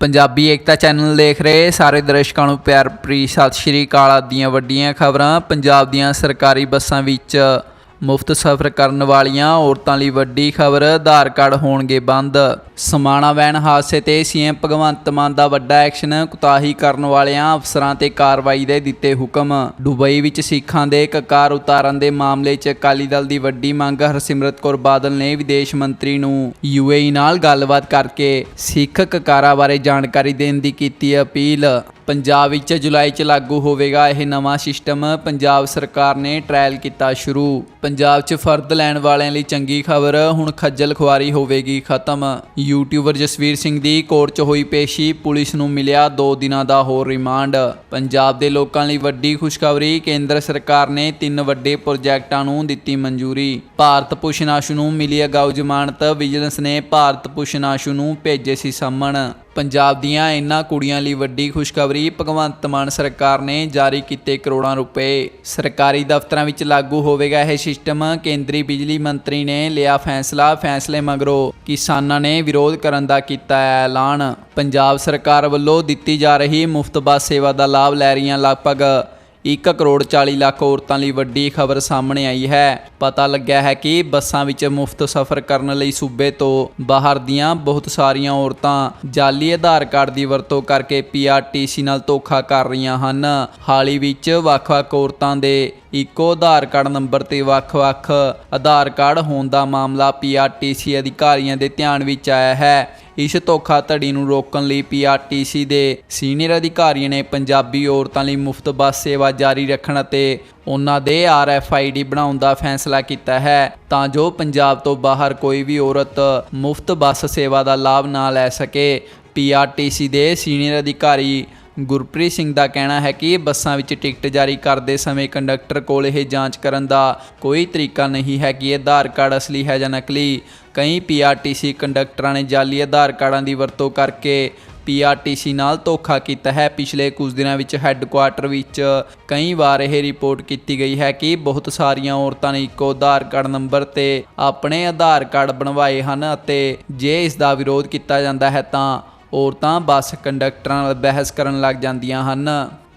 ਪੰਜਾਬੀ ਏਕਤਾ channel ਦੇਖ ਰਹੇ ਸਾਰੇ ਦਰਸ਼ਕਾਂ ਨੂੰ ਪਿਆਰ ਭਰੀ ਸਤਿ ਸ਼੍ਰੀ ਅਕਾਲ ਦੀਆਂ ਵੱਡੀਆਂ ਖਬਰਾਂ। ਪੰਜਾਬ ਦੀਆਂ ਸਰਕਾਰੀ ਬੱਸਾਂ ਵਿੱਚ ਮੁਫਤ ਸਫ਼ਰ ਕਰਨ ਵਾਲੀਆਂ ਔਰਤਾਂ ਲਈ ਵੱਡੀ ਖਬਰ, ਆਧਾਰ ਕਾਰਡ ਹੋਣਗੇ ਬੰਦ। ਸਮਾਣਾ ਵੈਨ ਹਾਦਸੇ ਤੇ ਸੀਐਮ ਭਗਵੰਤ ਮਾਨ ਦਾ ਵੱਡਾ ਐਕਸ਼ਨ ਕੁਤਾਹੀ ਕਰਨ ਵਾਲਿਆਂ ਅਫਸਰਾਂ ਤੇ ਕਾਰਵਾਈ ਦੇ ਦਿੱਤੇ ਹੁਕਮ। ਦੁਬਈ ਵਿੱਚ ਸਿੱਖਾਂ ਦੇ ਕਕਾਰ ਉਤਾਰਨ ਦੇ ਮਾਮਲੇ 'ਚ ਅਕਾਲੀ ਦਲ ਦੀ ਵੱਡੀ ਮੰਗ, ਹਰਸਿਮਰਤ ਕੌਰ ਬਾਦਲ ਨੇ ਵਿਦੇਸ਼ ਮੰਤਰੀ ਨੂੰ ਯੂਏਈ ਨਾਲ ਗੱਲਬਾਤ ਕਰਕੇ ਸਿੱਖ ਕਕਾਰਾਂ ਬਾਰੇ ਜਾਣਕਾਰੀ ਦੇਣ ਦੀ ਕੀਤੀ ਅਪੀਲ। ਪੰਜਾਬ ਵਿੱਚ ਜੁਲਾਈ 'ਚ ਲਾਗੂ ਹੋਵੇਗਾ ਇਹ ਨਵਾਂ ਸਿਸਟਮ। ਪੰਜਾਬ ਸਰਕਾਰ ਨੇ ਟ੍ਰਾਇਲ ਕੀਤਾ ਸ਼ੁਰੂ। ਪੰਜਾਬ 'ਚ ਫਰਦ ਲੈਣ ਵਾਲਿਆਂ ਲਈ ਚੰਗੀ ਖਬਰ। ਹੁਣ ਖੱਜਲ ਖੁਆਰੀ ਹੋਵੇਗੀ ਖਤਮ। ਯੂਟਿਊਬਰ ਜਸਵੀਰ ਸਿੰਘ ਦੀ ਕੋਰਟ 'ਚ ਹੋਈ ਪੇਸ਼ੀ। ਪੁਲਿਸ ਨੂੰ ਮਿਲਿਆ 2 ਦਿਨਾਂ ਦਾ ਹੋਰ ਰਿਮਾਂਡ। ਪੰਜਾਬ ਦੇ ਲੋਕਾਂ ਲਈ ਵੱਡੀ ਖੁਸ਼ਖਬਰੀ। ਕੇਂਦਰ ਸਰਕਾਰ ਨੇ ਤਿੰਨ ਵੱਡੇ ਪ੍ਰੋਜੈਕਟਾਂ ਨੂੰ ਦਿੱਤੀ ਮਨਜ਼ੂਰੀ। ਭਾਰਤ ਭੂਸ਼ਣ ਆਸ਼ੂ ਨੂੰ ਮਿਲੀ ਅਗਾਊ ਜ਼ਮਾਨਤ। ਵਿਜੀਲੈਂਸ ਨੇ ਭਾਰਤ ਭੂਸ਼ਣ ਆਸ਼ੂ ਨੂੰ ਭੇਜੇ ਸੀ ਸੰਮਣ ਪੰਜਾਬ ਦੀਆਂ ਇਨ੍ਹਾਂ ਕੁੜੀਆਂ ਲਈ ਵੱਡੀ ਖੁਸ਼ਖਬਰੀ ਭਗਵੰਤ ਮਾਨ ਸਰਕਾਰ ਨੇ ਜਾਰੀ ਕੀਤੇ ਕਰੋੜਾਂ ਰੁਪਏ। ਸਰਕਾਰੀ ਦਫ਼ਤਰਾਂ ਵਿੱਚ ਲਾਗੂ ਹੋਵੇਗਾ ਇਹ ਸਿਸਟਮ। ਕੇਂਦਰੀ ਬਿਜਲੀ ਮੰਤਰੀ ਨੇ ਲਿਆ ਫੈਸਲਾ, ਫੈਸਲੇ ਮਗਰੋਂ ਕਿਸਾਨਾਂ ਨੇ ਵਿਰੋਧ ਕਰਨ ਦਾ ਕੀਤਾ ਹੈ ਐਲਾਨ। ਪੰਜਾਬ ਸਰਕਾਰ ਵੱਲੋਂ ਦਿੱਤੀ ਜਾ ਰਹੀ ਮੁਫਤ ਬੱਸ ਸੇਵਾ ਦਾ ਲਾਭ ਲੈ ਰਹੀਆਂ ਲਗਭਗ 1 ਕਰੋੜ 40 ਲੱਖ ਔਰਤਾਂ ਲਈ ਵੱਡੀ ਖਬਰ ਸਾਹਮਣੇ ਆਈ ਹੈ। ਪਤਾ ਲੱਗਿਆ ਹੈ ਕਿ ਬੱਸਾਂ ਵਿੱਚ ਮੁਫਤ ਸਫ਼ਰ ਕਰਨ ਲਈ ਸੂਬੇ ਤੋਂ ਬਾਹਰ ਦੀਆਂ ਬਹੁਤ ਸਾਰੀਆਂ ਔਰਤਾਂ ਜਾਲੀ ਆਧਾਰ ਕਾਰਡ ਦੀ ਵਰਤੋਂ ਕਰਕੇ ਪੀਆਰਟੀਸੀ ਨਾਲ ਧੋਖਾ ਕਰ ਰਹੀਆਂ ਹਨ। ਹਾਲ ਹੀ ਵਿੱਚ ਵੱਖ-ਵੱਖ ਔਰਤਾਂ ਦੇ ਇੱਕੋ ਆਧਾਰ ਕਾਰਡ ਨੰਬਰ ਤੇ ਵੱਖ-ਵੱਖ ਆਧਾਰ ਕਾਰਡ ਹੋਣ ਦਾ ਮਾਮਲਾ ਪੀਆਰਟੀਸੀ ਅਧਿਕਾਰੀਆਂ ਦੇ ਧਿਆਨ ਵਿੱਚ ਆਇਆ ਹੈ। ਇਸ ਧੋਖਾਧੜੀ ਨੂੰ ਰੋਕਣ ਲਈ ਪੀਆਰਟੀਸੀ ਦੇ ਸੀਨੀਅਰ ਅਧਿਕਾਰੀਆਂ ਨੇ ਪੰਜਾਬੀ ਔਰਤਾਂ ਲਈ ਮੁਫਤ ਬੱਸ ਸੇਵਾ ਜਾਰੀ ਰੱਖਣ ਅਤੇ ਉਹਨਾਂ ਦੇ ਆਰਐਫਆਈਡੀ ਬਣਾਉਣ ਦਾ ਫੈਸਲਾ ਕੀਤਾ ਹੈ। ਤਾਂ ਜੋ ਪੰਜਾਬ ਤੋਂ ਬਾਹਰ ਕੋਈ ਵੀ ਔਰਤ ਮੁਫਤ ਬੱਸ ਸੇਵਾ ਦਾ ਲਾਭ ਨਾ ਲੈ ਸਕੇ ਪੀਆਰਟੀਸੀ ਦੇ ਸੀਨੀਅਰ ਅਧਿਕਾਰੀ ਗੁਰਪ੍ਰੀਤ ਸਿੰਘ ਦਾ ਕਹਿਣਾ ਹੈ ਕਿ ਬੱਸਾਂ ਵਿੱਚ ਟਿਕਟ ਜਾਰੀ ਕਰਦੇ ਸਮੇਂ ਕੰਡਕਟਰ ਕੋਲ ਇਹ ਜਾਂਚ ਕਰਨ ਦਾ ਕੋਈ ਤਰੀਕਾ ਨਹੀਂ ਹੈ ਕਿ ਇਹ ਆਧਾਰ ਕਾਰਡ ਅਸਲੀ ਹੈ ਜਾਂ ਨਕਲੀ। ਕਈ ਪੀਆਰਟੀਸੀ ਕੰਡਕਟਰਾਂ ਨੇ ਜਾਲੀ ਆਧਾਰ ਕਾਰਡਾਂ ਦੀ ਵਰਤੋਂ ਕਰਕੇ ਪੀਆਰਟੀਸੀ ਨਾਲ ਧੋਖਾ ਕੀਤਾ ਹੈ। ਪਿਛਲੇ ਕੁਝ ਦਿਨਾਂ ਵਿੱਚ ਹੈੱਡਕੁਆਰਟਰ ਵਿੱਚ ਕਈ ਵਾਰ ਇਹ ਰਿਪੋਰਟ ਕੀਤੀ ਗਈ ਹੈ ਕਿ ਬਹੁਤ ਸਾਰੀਆਂ ਔਰਤਾਂ ਨੇ ਇੱਕੋ ਆਧਾਰ ਕਾਰਡ ਨੰਬਰ ਤੇ ਆਪਣੇ ਆਧਾਰ ਕਾਰਡ ਬਣਵਾਏ ਹਨ ਅਤੇ ਜੇ ਇਸ ਦਾ ਵਿਰੋਧ ਕੀਤਾ ਜਾਂਦਾ ਹੈ ਤਾਂ ਔਰਤਾਂ ਬੱਸ ਕੰਡਕਟਰਾਂ ਨਾਲ ਬਹਿਸ ਕਰਨ ਲੱਗ ਜਾਂਦੀਆਂ ਹਨ।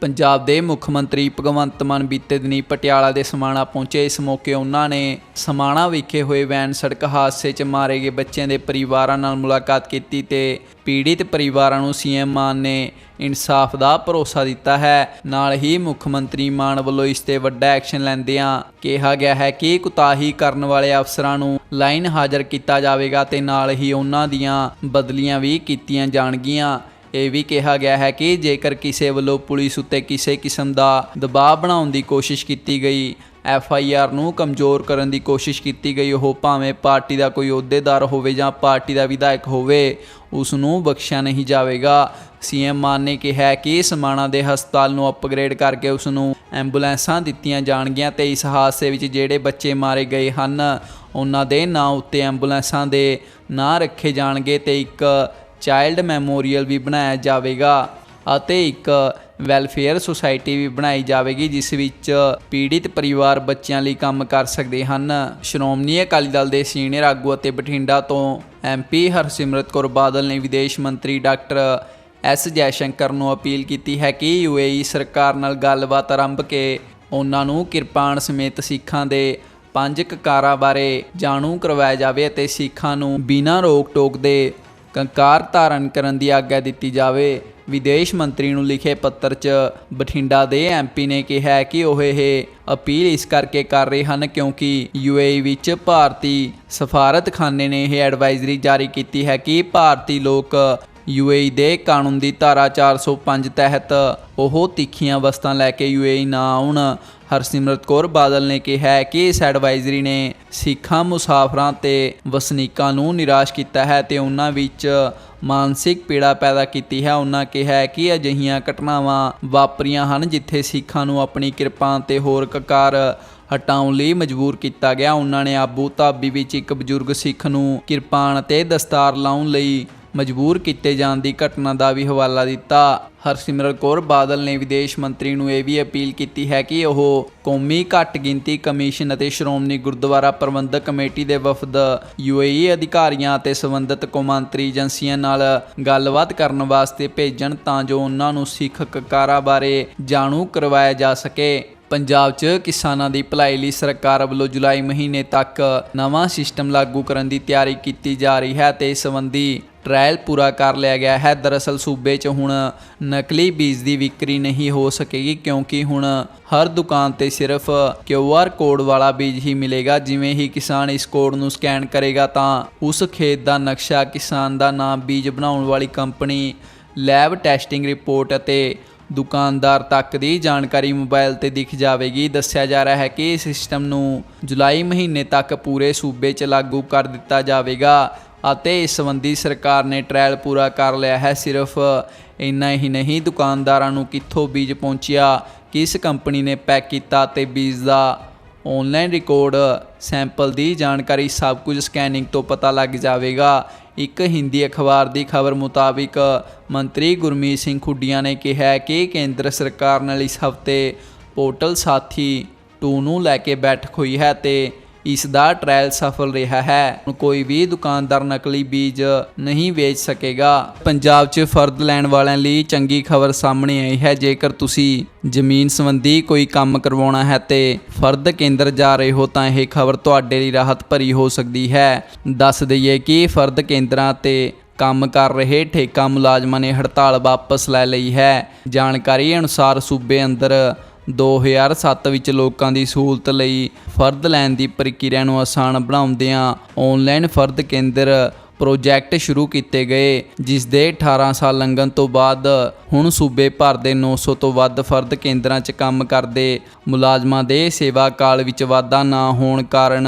ਪੰਜਾਬ ਦੇ ਮੁੱਖ ਮੰਤਰੀ ਭਗਵੰਤ ਮਾਨ ਬੀਤੇ ਦਿਨੀ ਪਟਿਆਲਾ ਦੇ ਸਮਾਣਾ ਪਹੁੰਚੇ। ਇਸ ਮੌਕੇ ਉਹਨਾਂ ਨੇ ਸਮਾਣਾ ਵਿਖੇ ਹੋਏ ਵੈਨ ਸੜਕ ਹਾਦਸੇ 'ਚ ਮਾਰੇ ਗਏ ਬੱਚਿਆਂ ਦੇ ਪਰਿਵਾਰਾਂ ਨਾਲ ਮੁਲਾਕਾਤ ਕੀਤੀ ਤੇ ਪੀੜਿਤ ਪਰਿਵਾਰਾਂ ਨੂੰ ਸੀਐਮ ਮਾਨ ਨੇ ਇਨਸਾਫ ਦਾ ਭਰੋਸਾ ਦਿੱਤਾ ਹੈ। ਨਾਲ ਹੀ ਮੁੱਖ ਮੰਤਰੀ ਮਾਨ ਵੱਲੋਂ ਇਸ ਤੇ ਵੱਡਾ ਐਕਸ਼ਨ ਲੈਂਦਿਆਂ ਕਿਹਾ ਗਿਆ ਹੈ ਕਿ ਕੁਤਾਹੀ ਕਰਨ ਵਾਲੇ ਅਫਸਰਾਂ ਨੂੰ ਲਾਈਨ ਹਾਜ਼ਰ ਕੀਤਾ ਜਾਵੇਗਾ ਤੇ ਨਾਲ ਹੀ ਉਹਨਾਂ ਦੀਆਂ ਬਦਲੀਆਂ ਵੀ ਕੀਤੀਆਂ ਜਾਣਗੀਆਂ। ਇਹ ਵੀ ਕਿਹਾ ਗਿਆ ਹੈ ਕਿ ਜੇਕਰ ਕਿਸੇ ਵੱਲੋਂ ਪੁਲਿਸ ਉੱਤੇ ਕਿਸੇ ਕਿਸਮ ਦਾ ਦਬਾਅ ਬਣਾਉਣ ਦੀ ਕੋਸ਼ਿਸ਼ ਕੀਤੀ ਗਈ, ਐਫ ਆਈ ਆਰ ਨੂੰ ਕਮਜ਼ੋਰ ਕਰਨ ਦੀ ਕੋਸ਼ਿਸ਼ ਕੀਤੀ ਗਈ, ਉਹ ਭਾਵੇਂ ਪਾਰਟੀ ਦਾ ਕੋਈ ਅਹੁਦੇਦਾਰ ਹੋਵੇ ਜਾਂ ਪਾਰਟੀ ਦਾ ਵਿਧਾਇਕ ਹੋਵੇ, ਉਸ ਨੂੰ ਬਖਸ਼ਿਆ ਨਹੀਂ ਜਾਵੇਗਾ। ਸੀਐਮ ਮਾਨ ਨੇ ਕਿਹਾ ਕਿ ਸਮਾਣਾ ਦੇ ਹਸਪਤਾਲ ਨੂੰ ਅਪਗ੍ਰੇਡ ਕਰਕੇ ਉਸ ਨੂੰ ਐਂਬੂਲੈਂਸਾਂ ਦਿੱਤੀਆਂ ਜਾਣਗੀਆਂ ਤੇ ਇਸ ਹਾਦਸੇ ਵਿੱਚ ਜਿਹੜੇ ਬੱਚੇ ਮਾਰੇ ਗਏ ਹਨ, ਉਹਨਾਂ ਦੇ ਨਾਂ ਉੱਤੇ ਐਂਬੂਲੈਂਸਾਂ ਦੇ ਨਾਂ ਰੱਖੇ ਜਾਣਗੇ ਤੇ ਇੱਕ ਚਾਈਲਡ ਮੈਮੋਰੀਅਲ ਵੀ ਬਣਾਇਆ ਜਾਵੇਗਾ ਅਤੇ ਇੱਕ ਵੈਲਫੇਅਰ ਸੁਸਾਇਟੀ ਵੀ ਬਣਾਈ ਜਾਵੇਗੀ, ਜਿਸ ਵਿੱਚ ਪੀੜਿਤ ਪਰਿਵਾਰ ਬੱਚਿਆਂ ਲਈ ਕੰਮ ਕਰ ਸਕਦੇ ਹਨ। ਸ਼੍ਰੋਮਣੀ ਅਕਾਲੀ ਦਲ ਦੇ ਸੀਨੀਅਰ ਆਗੂ ਅਤੇ ਬਠਿੰਡਾ ਤੋਂ ਐਮਪੀ ਹਰਸਿਮਰਤ ਕੌਰ ਬਾਦਲ ਨੇ ਵਿਦੇਸ਼ ਮੰਤਰੀ ਡਾਕਟਰ ਐਸ ਜੈਸ਼ੰਕਰ ਨੂੰ ਅਪੀਲ ਕੀਤੀ ਹੈ ਕਿ ਯੂਏਈ ਸਰਕਾਰ ਨਾਲ ਗੱਲਬਾਤ ਆਰੰਭ ਕੇ ਉਹਨਾਂ ਨੂੰ ਕਿਰਪਾਨ ਸਮੇਤ ਸਿੱਖਾਂ ਦੇ ਪੰਜ ਕਕਾਰਾਂ ਬਾਰੇ ਜਾਣੂ ਕਰਵਾਇਆ ਜਾਵੇ ਅਤੇ ਸਿੱਖਾਂ ਨੂੰ ਬਿਨਾਂ ਰੋਕ ਟੋਕ ਦੇ ਕੰਕਾਰ ਧਾਰਨ ਕਰਨ ਦੀ ਆਗਿਆ ਦਿੱਤੀ ਜਾਵੇ। ਵਿਦੇਸ਼ ਮੰਤਰੀ ਨੂੰ ਲਿਖੇ ਪੱਤਰ 'ਚ ਬਠਿੰਡਾ ਦੇ ਐਮਪੀ ਨੇ ਕਿਹਾ ਕਿ ਉਹ ਇਹ ਅਪੀਲ ਇਸ ਕਰਕੇ ਕਰ ਰਹੇ ਹਨ ਕਿਉਂਕਿ ਯੂਏਈ ਵਿੱਚ ਭਾਰਤੀ ਸਫਾਰਤਖਾਨੇ ਨੇ ਇਹ ਐਡਵਾਈਜ਼ਰੀ ਜਾਰੀ ਕੀਤੀ ਹੈ ਕਿ ਭਾਰਤੀ ਲੋਕ ਯੂਏਈ ਦੇ ਕਾਨੂੰਨ ਦੀ ਧਾਰਾ 405 ਤਹਿਤ ਉਹ ਤਿੱਖੀਆਂ ਵਸਤਾਂ ਲੈ ਕੇ ਯੂਏਈ ਨਾ ਆਉਣ। ਹਰਸਿਮਰਤ ਕੌਰ ਬਾਦਲ ਨੇ ਕਿਹਾ ਕਿ ਇਸ ਐਡਵਾਈਜ਼ਰੀ ਨੇ ਸਿੱਖਾਂ, ਮੁਸਾਫਰਾਂ ਤੇ ਵਸਨੀਕਾਂ ਨੂੰ ਨਿਰਾਸ਼ ਕੀਤਾ ਹੈ ਤੇ ਉਹਨਾਂ ਵਿੱਚ ਮਾਨਸਿਕ ਪੀੜਾ ਪੈਦਾ ਕੀਤੀ ਹੈ। ਉਹਨਾਂ ਕਿਹਾ ਕਿ ਅਜਿਹੀਆਂ ਘਟਨਾਵਾਂ ਵਾਪਰੀਆਂ ਹਨ ਜਿੱਥੇ ਸਿੱਖਾਂ ਨੂੰ ਆਪਣੀ ਕਿਰਪਾ ਤੇ ਹੋਰ ਕਕਾਰ ਹਟਾਉਣ ਲਈ ਮਜਬੂਰ ਕੀਤਾ ਗਿਆ। ਉਹਨਾਂ ਨੇ ਆਬੂ ਧਾਬੀ ਵਿੱਚ ਇੱਕ ਬਜ਼ੁਰਗ ਸਿੱਖ ਨੂੰ ਕਿਰਪਾਨ ਤੇ ਦਸਤਾਰ ਲਾਉਣ ਲਈ ਮਜਬੂਰ ਕੀਤੇ ਜਾਣ ਦੀ ਘਟਨਾ ਦਾ ਵੀ ਹਵਾਲਾ ਦਿੱਤਾ। ਹਰਸਿਮਰਤ ਕੌਰ ਬਾਦਲ ਨੇ ਵਿਦੇਸ਼ ਮੰਤਰੀ ਨੂੰ ਇਹ ਵੀ ਅਪੀਲ ਕੀਤੀ ਹੈ ਕਿ ਉਹ ਕੌਮੀ ਘੱਟ ਗਿਣਤੀ ਕਮਿਸ਼ਨ ਅਤੇ ਸ਼੍ਰੋਮਣੀ ਗੁਰਦੁਆਰਾ ਪ੍ਰਬੰਧਕ ਕਮੇਟੀ ਦੇ ਵਫਦ ਯੂਏਈ ਅਧਿਕਾਰੀਆਂ ਅਤੇ ਸੰਬੰਧਿਤ ਕੌਮਾਂਤਰੀ ਏਜੰਸੀਆਂ ਨਾਲ ਗੱਲਬਾਤ ਕਰਨ ਵਾਸਤੇ ਭੇਜਣ ਤਾਂ ਜੋ ਉਹਨਾਂ ਨੂੰ ਸਿੱਖ ਕਕਾਰਾਂ ਬਾਰੇ ਜਾਣੂ ਕਰਵਾਇਆ ਜਾ ਸਕੇ। ਪੰਜਾਬ 'ਚ ਕਿਸਾਨਾਂ ਦੀ ਭਲਾਈ ਲਈ ਸਰਕਾਰ ਵੱਲੋਂ ਜੁਲਾਈ ਮਹੀਨੇ ਤੱਕ ਨਵਾਂ ਸਿਸਟਮ ਲਾਗੂ ਕਰਨ ਦੀ ਤਿਆਰੀ ਕੀਤੀ ਜਾ ਰਹੀ ਹੈ ਤੇ ਇਸ ਸੰਬੰਧੀ ਟ੍ਰਾਇਲ ਪੂਰਾ ਕਰ ਲਿਆ ਗਿਆ ਹੈ। ਦਰਅਸਲ ਸੂਬੇ 'ਚ ਹੁਣ ਨਕਲੀ ਬੀਜ ਦੀ ਵਿਕਰੀ ਨਹੀਂ ਹੋ ਸਕੇਗੀ ਕਿਉਂਕਿ ਹੁਣ ਹਰ ਦੁਕਾਨ ਤੇ ਸਿਰਫ QR ਕੋਡ ਵਾਲਾ ਬੀਜ ਹੀ ਮਿਲੇਗਾ। ਜਿਵੇਂ ਹੀ ਕਿਸਾਨ ਇਸ ਕੋਡ ਨੂੰ ਸਕੈਨ ਕਰੇਗਾ ਤਾਂ ਉਸ ਖੇਤ ਦਾ ਨਕਸ਼ਾ ਕਿਸਾਨ ਦਾ ਨਾਮ ਬੀਜ ਬਣਾਉਣ ਵਾਲੀ ਕੰਪਨੀ ਲੈਬ ਟੈਸਟਿੰਗ ਰਿਪੋਰਟ ਅਤੇ ਦੁਕਾਨਦਾਰ ਤੱਕ ਦੀ ਜਾਣਕਾਰੀ ਮੋਬਾਈਲ ਤੇ ਦਿਖ ਜਾਵੇਗੀ। ਦੱਸਿਆ ਜਾ ਰਿਹਾ ਹੈ ਕਿ ਇਸ ਸਿਸਟਮ ਨੂੰ ਜੁਲਾਈ ਮਹੀਨੇ ਤੱਕ ਪੂਰੇ ਸੂਬੇ 'ਚ ਲਾਗੂ ਕਰ ਦਿੱਤਾ ਜਾਵੇਗਾ ਅਤੇ ਇਸ ਸੰਬੰਧੀ ਸਰਕਾਰ ਨੇ ਟ੍ਰਾਇਲ ਪੂਰਾ ਕਰ ਲਿਆ ਹੈ। ਸਿਰਫ ਇੰਨਾ ਹੀ ਨਹੀਂ, ਦੁਕਾਨਦਾਰਾਂ ਨੂੰ ਕਿੱਥੋਂ ਬੀਜ ਪਹੁੰਚਿਆ, ਕਿਸ ਕੰਪਨੀ ਨੇ ਪੈਕ ਕੀਤਾ ਤੇ ਬੀਜ ਦਾ ਆਨਲਾਈਨ ਰਿਕਾਰਡ ਸੈਂਪਲ ਦੀ ਜਾਣਕਾਰੀ ਸਭ ਕੁਝ ਸਕੈਨਿੰਗ ਤੋਂ ਪਤਾ ਲੱਗ ਜਾਵੇਗਾ। ਇੱਕ ਹਿੰਦੀ ਅਖਬਾਰ ਦੀ ਖਬਰ ਮੁਤਾਬਿਕ ਮੰਤਰੀ ਗੁਰਮੀਤ ਸਿੰਘ ਖੁੱਡੀਆਂ ਨੇ ਕਿਹਾ ਕਿ ਕੇਂਦਰ ਸਰਕਾਰ ਨਾਲ ਇਸ ਹਫ਼ਤੇ ਪੋਰਟਲ ਸਾਥੀ 2 ਨੂੰ ਲੈ ਕੇ ਬੈਠਕ ਹੋਈ ਹੈ ਤੇ ਇਸ ਦਾ ਟ੍ਰਾਇਲ ਸਫਲ ਰਿਹਾ ਹੈ। ਕੋਈ ਵੀ ਦੁਕਾਨਦਾਰ ਨਕਲੀ ਬੀਜ ਨਹੀਂ ਵੇਚ ਸਕੇਗਾ। ਪੰਜਾਬ 'ਚ ਫਰਦ ਲੈਣ ਵਾਲਿਆਂ ਲਈ ਚੰਗੀ ਖਬਰ ਸਾਹਮਣੇ ਆਈ ਹੈ। ਜੇਕਰ ਤੁਸੀਂ ਜ਼ਮੀਨ ਸੰਬੰਧੀ ਕੋਈ ਕੰਮ ਕਰਵਾਉਣਾ ਹੈ ਤੇ ਫਰਦ ਕੇਂਦਰ ਜਾ ਰਹੇ ਹੋ, ਤਾਂ ਇਹ ਖਬਰ ਤੁਹਾਡੇ ਲਈ ਰਾਹਤ ਭਰੀ ਹੋ ਸਕਦੀ ਹੈ। ਦੱਸ ਦਈਏ ਕਿ ਫਰਦ ਕੇਂਦਰਾਂ ਤੇ ਕੰਮ ਕਰ ਰਹੇ ਠੇਕਾ ਮੁਲਾਜ਼ਮਾਂ ਨੇ ਹੜਤਾਲ ਵਾਪਸ ਲੈ ਲਈ ਹੈ। ਜਾਣਕਾਰੀ ਅਨੁਸਾਰ ਸੂਬੇ ਅੰਦਰ 2007 ਵਿੱਚ ਲੋਕਾਂ ਦੀ ਸਹੂਲਤ ਲਈ ਫਰਦ ਲੈਣ ਦੀ ਪ੍ਰਕਿਰਿਆ ਨੂੰ ਆਸਾਨ ਬਣਾਉਂਦਿਆਂ ਆਨਲਾਈਨ ਫਰਦ ਕੇਂਦਰ ਪ੍ਰੋਜੈਕਟ ਸ਼ੁਰੂ ਕੀਤੇ ਗਏ, ਜਿਸ ਦੇ 18 ਸਾਲ ਲੰਘਣ ਤੋਂ ਬਾਅਦ ਹੁਣ ਸੂਬੇ ਭਰ ਦੇ 900 ਤੋਂ ਵੱਧ ਫਰਦ ਕੇਂਦਰਾਂ 'ਚ ਕੰਮ ਕਰਦੇ ਮੁਲਾਜ਼ਮਾਂ ਦੇ ਸੇਵਾ ਕਾਲ ਵਿੱਚ ਵਾਧਾ ਨਾ ਹੋਣ ਕਾਰਨ